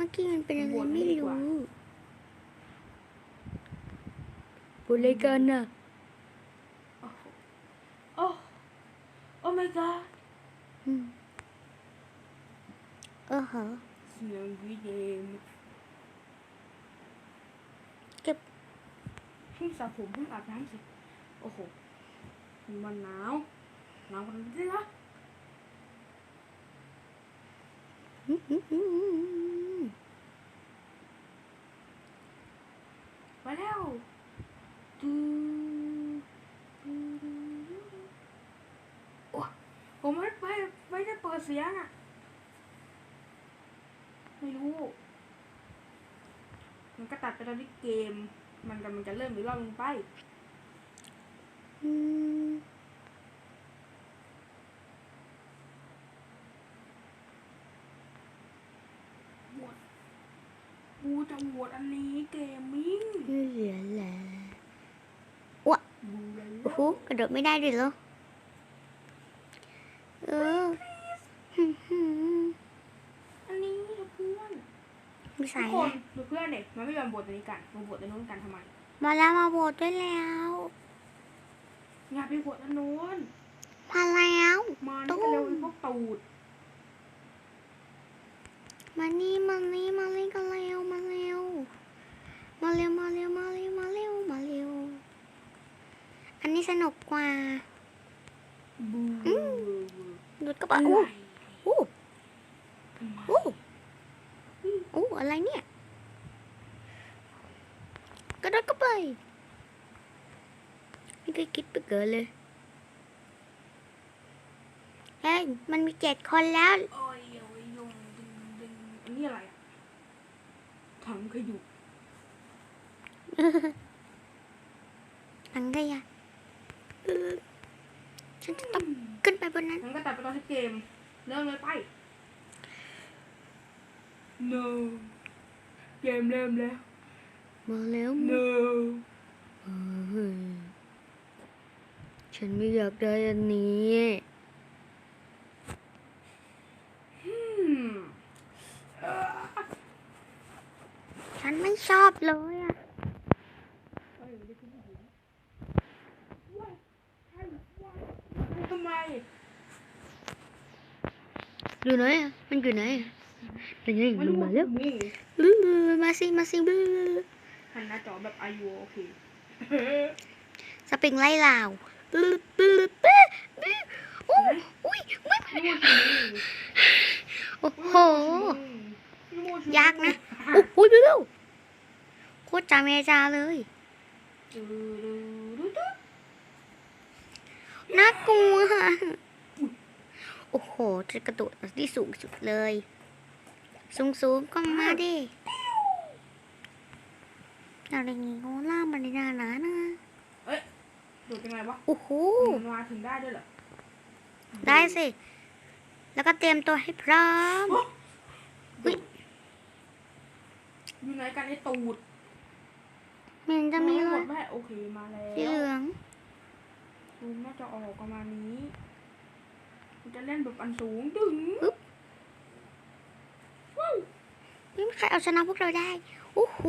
มื่อกี้มันเป็นอะไรวนไม่ไม่ดีกว่ารู้พูดอะไรกันน่ะโอ้โหโอ้โอ้ my god อืมเออเหรอเสียงวีเดมเก็บเพิ่งสระผมเพิ่งอาบน้ำเสร็จโอ้โหมันหนาวหนาวกว่านั้นด้วยนะ อืมอืมอืมอืม มาแล้วดูดูโอ้ผมไม่ไม่ไม่ได้เปิดเสียงอะ ไม่รู้ มันก็ตัดไปตอนที่เกม มันกำลังจะเริ่มหรือเราลงไป อืม โหวตบู จะโหวตอันนี้เกมมิ่งไม่เหลือแล้วบูเลยโอ้โหกระโดดไม่ได้ด้วยเหรอเออหืมหืมอันนี้เพื่อนไม่ทุใส่กคเลนยดูเพื่อนเด็กมันไม่ยอมโหวตอันนี้กันมาโหวตอันนู้นกันทำไม มาแล้วมาโบดด้วยแล้วอย่าไปโหวตอันนู้นมาแล้วมานี่กันเร็วไอ้พวกตูดมานี่มานี่มาเล่นกันเร็วมาเร็วมา เร็วมาเร็วมาเร็วมาเร็วมาเร็ว อันนี้สนุกกว่าบูอืมดูดกระอะเป๋าไรอู้อู้อู้อู้อะไรเนี่ย กระโดดก็ไปไม่เคยคิดไปเกิดเลยเฮ้ยมันมีเจ็ดคนแล้วโอ้ยโอ้ยยงดึงดึงอันนี้อะไรอะถังขยุก อังไงอะเออฉันจะต้องขึ้นไปบนนั้นมันก็ตัดไปตอนที่เกม เริ่มเลยไป no เกมเริ่มแล้ว มาแล้ว no เฮ้ยฉันไม่อยากได้อันนี้อืมเอ่อฉันไม่ชอบเลยอะ ทำไมอยู่ไหนอะมันอยู่ไหนอะยังไงมันมันรู้มาแล้วมูบลื้อมาสิมาสิบลื้อหันหน้าจอแบบอายุโอเคสปริงไล่ลาวบลื้อบื้อบื้อบื้อโอ้ยอุ้ยไม่มูชิมูโอ้โหมูชิยากนะโอ้โหบื้อโคตรจาเมจาเลยดูดูดูดู น่ากลัวโอ้โห จะกระโดดที่สูงสุดเลย สูงสูงๆก็มาดิอะไรงี้โง่ล่ามันในนาหนานะเอ้ยดูยังไงวะโอ้โหมันมาถึงได้ด้วยเหรอ ได้สิ แล้วก็เตรียมตัวให้พร้อมโอ้อุ๊ยอยู่ไหนกันไอ้ตูด มันจะมีหเลมยดแม่โอเคมาแล้สีเหวลืองซูมน่าจะออกประมาณนี้มันจะเล่นแบบอันสูงดึงปึ๊บว้าวไม่มีใครเอาชนะพวกเราได้โอ้โห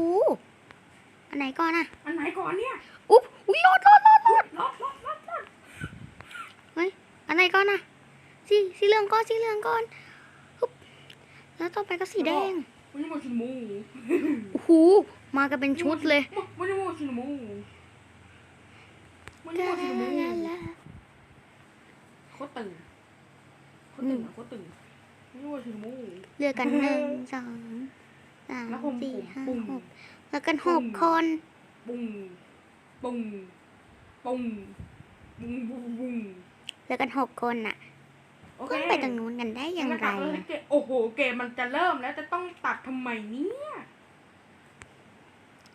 อันไหนก่อนอะอันไหนก่อนเนี่ยอุ๊บอุ๊ยรอดรอดรอดรอดรอดรอดรอดรอดเฮ้ยอันไหนก่อนอะสีสีเหลืองก่อนสีเหลืองก่อนฮึบแล้วต่อไปก็สีแดง มันจะโมชิมูโอ้โหมากันเป็นชุดเลยมันจะโมชิมูมันจะโมชิมูโคตรตึงโคตรตึงอะโคตรตึงมันจะโมชิมูเลือกกันหนึ่งสองสามแล้วผมสี่ห้าปุ้งหกแล้วกันหกคนปุ้งปุ้งปุ้งปุ้งปุ้งปุ้งแล้วกันหกคนน่ะโอเค ขึ้นไปตรงนู้นกันได้อย่างมันไรตัดเลยให้เกมโอ้โห เกมมันจะเริ่มแล้วจะต้องตัดทำไมเนี่ย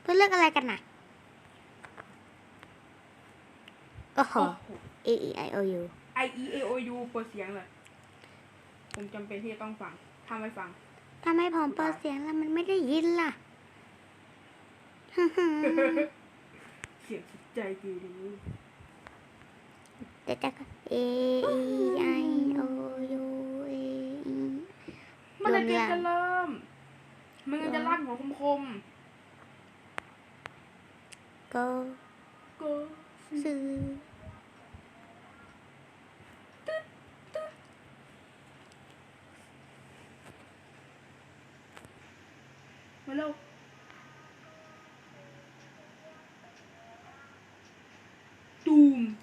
เพื่อเลือกอะไรกันน่ะ โอ้โหโอ้โห A E I O U I E A O U เปิดเสียงเลย ผมจำเป็นที่จะต้องฟังถ้าไม่ฟังทำไมผมเปิดเสียงแล้วมันไม่ได้ยินล่ะฮึ่มเสียงจิตใจกูรู้ ๆแต่แต่ก็ A E I O U A E เมื่อไหรเกมรวมจะแล้วเริ่มเมื่อคมคมก็ๆก็ซื้อมาเร็ว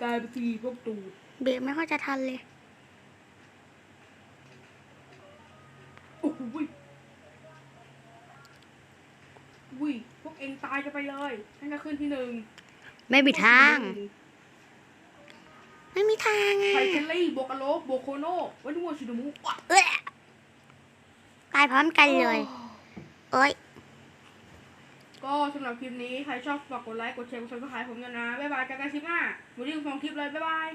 ตายไปทีพวกตูดเบรกไม่ค่อยจะทันเลยโอ้โหวิวิพวกเองตายกันไปเลยฉันจะขึ้นที่หนึ่งไม่มีทาง ไม่มีทางไงไทเทลลี่โบกาโลโบโคโนวันุวชิโนมุ เอ้ยตายพร้อมกันเลยเอ้ย ก็สำหรับคลิปนี้ ใครชอบฝากกดไลค์ กดแชร์ กดซับสไครต์ผมด้วยนะ บ๊ายบายกันกันคลิปหน้าหมดที่สองคลิปเลย บ๊ายบาย